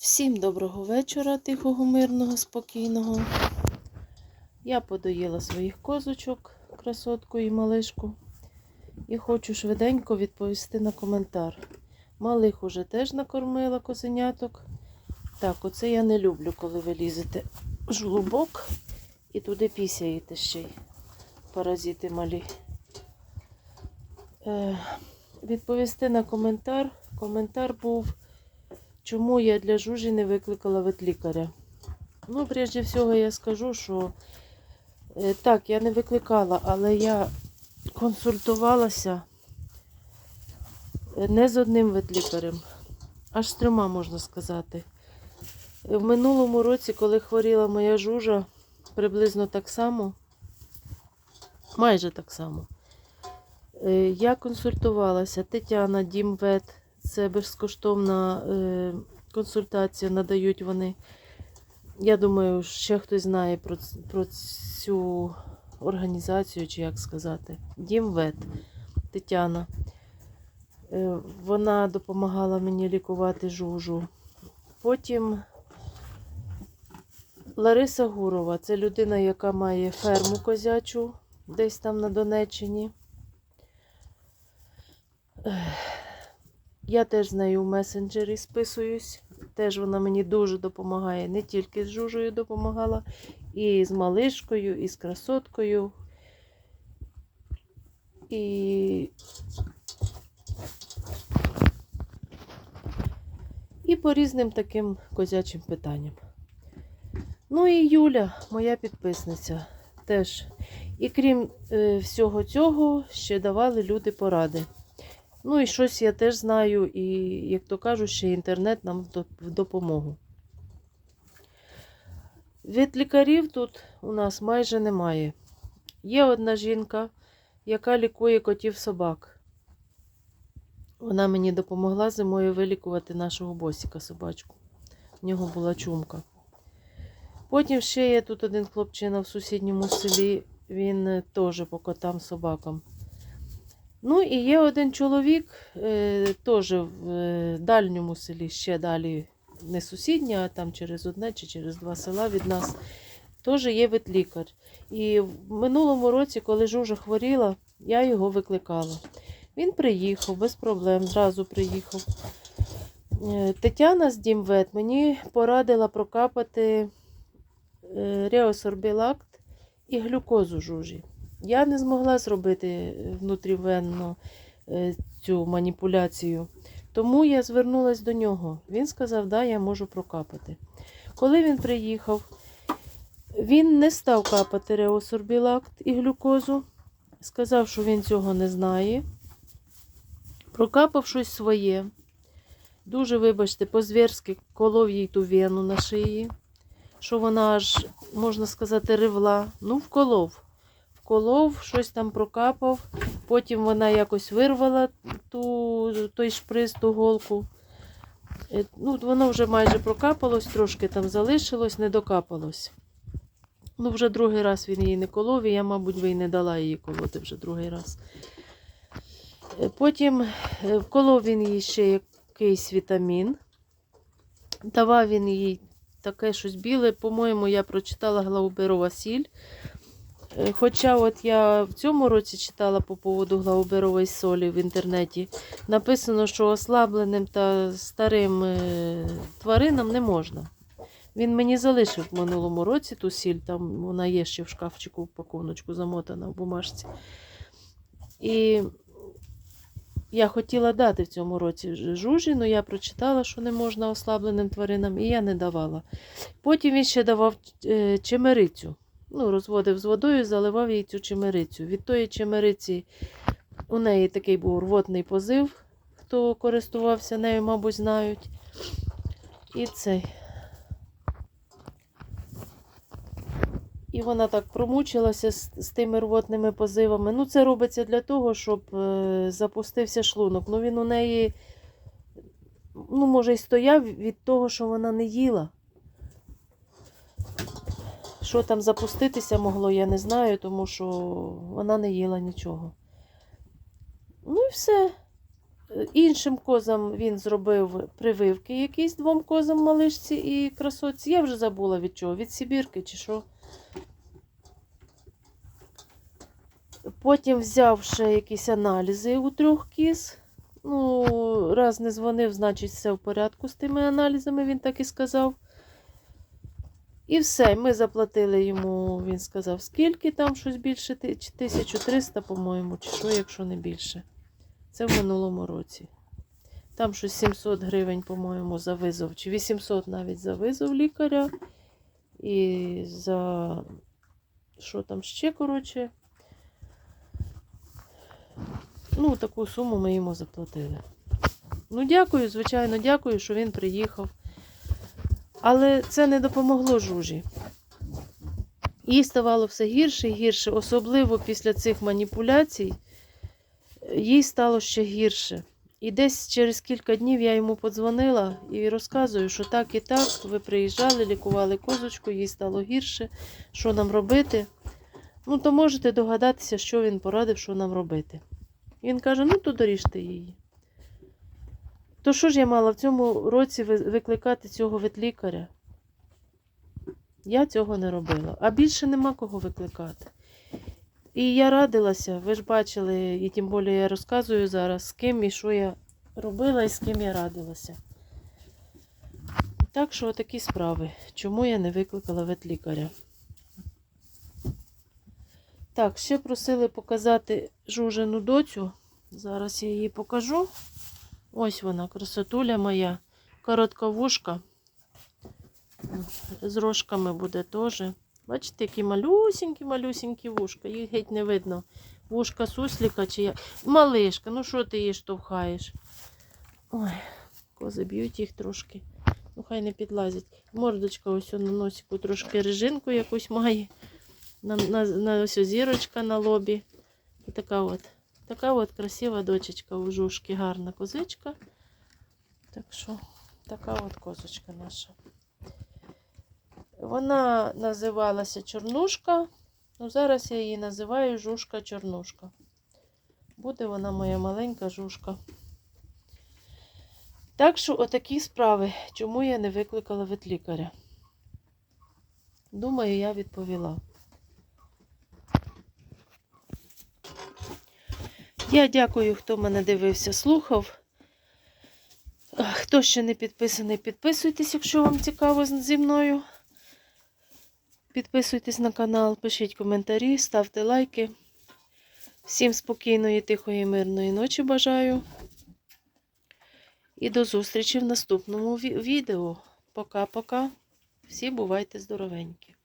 Всім доброго вечора, тихого, мирного, спокійного. Я подоїла своїх козочок, красотку і малишку. І хочу швиденько відповісти на коментар. Малих уже теж накормила козеняток. Так, оце я не люблю, коли ви лізете в жолобок і туди пісяєте ще й паразити малі. Е, відповісти на коментар. Коментар був. Чому я для Жужі не викликала ветлікаря? Ну, прежде всього, я скажу, що е, так, я не викликала, але я консультувалася е, не з одним ветлікарем, аж з трьома, можна сказати. Е, В минулому році, коли хворіла моя жужа, приблизно так само, майже так само, я консультувалася. Тетяна, Дімвет, це безкоштовна е, консультація, надають вони. Я думаю, ще хтось знає про, про цю організацію, чи як сказати. Дімвет Тетяна. Е, вона допомагала мені лікувати жужу. Потім Лариса Гурова це людина, яка має ферму козячу десь там на Донеччині. Я теж з нею в месенджері списуюсь. Теж вона мені дуже допомагає. Не тільки з жужею допомагала, і з малишкою, і з красоткою. І, і по різним таким козячим питанням. Ну і Юля, моя підписниця, теж. І крім е, всього цього, ще давали люди поради. Ну і щось я теж знаю, і, як то кажуть, ще інтернет нам в допомогу. Від лікарів тут у нас майже немає. Є одна жінка, яка лікує котів собак. Вона мені допомогла зимою вилікувати нашого босіка собачку. В нього була чумка. Потім ще є тут один хлопчина в сусідньому селі, він е, теж по котам собакам. Ну і є один чоловік, е, теж в е, дальньому селі, ще далі, не сусіднє, а там через одне чи через два села від нас, теж є ветлікар. І в минулому році, коли Жужа хворіла, я його викликала. Він приїхав без проблем, зразу приїхав. Е, Тетяна з Дімвет мені порадила прокапати реосорбілакт і глюкозу жужі. Я не змогла зробити е, внутрівенно е, цю маніпуляцію, тому я звернулася до нього. Він сказав, да, я можу прокапати. Коли він приїхав, він не став капати реосорбілакт і глюкозу. Сказав, що він цього не знає. Прокапав щось своє. Дуже, вибачте, по-звірськи колов їй ту вену на шиї, що вона аж, можна сказати, ревла. Ну, вколов вколов, щось там прокапав. Потім вона якось вирвала ту, той шприц, ту голку. Е, Ну, воно вже майже прокапалось, трошки там залишилось, не докапалось. Ну, вже другий раз він її не колов, і я, мабуть, би і не дала її колоти вже другий раз. Е, Потім е, вколов він їй ще якийсь вітамін. Давав він їй таке щось біле. По-моєму, я прочитала глауберова сіль. Хоча от я в цьому році читала по поводу глауберової солі в інтернеті, написано, що ослабленим та старим е, тваринам не можна. Він мені залишив в минулому році ту сіль, там вона є ще в шкафчику в пакуночку замотана в бумажці. І я хотіла дати в цьому році жужі, але я прочитала, що не можна ослабленим тваринам, і я не давала. Потім він ще давав е, чемерицю ну, розводив з водою, заливав їй цю чимерицю. Від тої чимериці у неї такий був рвотний позив. Хто користувався нею, мабуть, знають. І цей. І вона так промучилася з, з тими рвотними позивами. Ну, це робиться для того, щоб е, запустився шлунок. Ну, він у неї, ну, може, й стояв від того, що вона не їла. Що там запуститися могло, я не знаю, тому що вона не їла нічого. Ну і все. Іншим козам він зробив прививки якісь двом козам малишці і красоці. Я вже забула від чого, від Сибірки чи що. Потім взяв ще якісь аналізи у трьох кіз. Ну, раз не дзвонив, значить все в порядку з тими аналізами, він так і сказав. І все, ми заплатили йому, він сказав, скільки там щось більше, 1300, по-моєму, чи що, якщо не більше. Це в минулому році. Там щось 700 гривень, по-моєму, за визов, чи 800 навіть за визов лікаря. І за що там ще, коротше. Ну, таку суму ми йому заплатили. Ну, дякую, звичайно, дякую, що він приїхав. Але це не допомогло жужі. Їй ставало все гірше і гірше, особливо після цих маніпуляцій, їй стало ще гірше. І десь через кілька днів я йому подзвонила і розказую, що так і так, ви приїжджали, лікували козочку, їй стало гірше, що нам робити. Ну, то можете догадатися, що він порадив, що нам робити. Він каже: ну, то доріжте її. То що ж я мала в цьому році викликати цього ветлікаря? Я цього не робила. А більше нема кого викликати. І я радилася, ви ж бачили, і тим більше я розказую зараз, з ким і що я робила і з ким я радилася. Так що такі справи. Чому я не викликала ветлікаря? Так, ще просили показати жужину доцю. Зараз я її покажу. Ось вона, красотуля моя, коротковушка. З рожками буде теж. Бачите, які малюсінькі, малюсінькі вушка. Їх геть не видно. Вушка сусліка чи я. Малишка, ну що ти її штовхаєш? Ой, кози б'ють їх трошки. Ну, хай не підлазять. Мордочка ось на носику трошки режинку якусь має. На, на, на ось зірочка на лобі. І така от. Така от красива дочечка у жушки, гарна козичка. Так що, така от козочка наша. Вона називалася Чорнушка. Ну, зараз я її називаю Жушка Чорнушка. Буде вона моя маленька жушка. Так що, отакі справи. Чому я не викликала ветлікаря? Думаю, я відповіла. Я дякую, хто мене дивився, слухав. Хто ще не підписаний, підписуйтесь, якщо вам цікаво зі мною. Підписуйтесь на канал, пишіть коментарі, ставте лайки. Всім спокійної, тихої, мирної ночі бажаю. І до зустрічі в наступному відео. Пока-пока. Всі бувайте здоровенькі.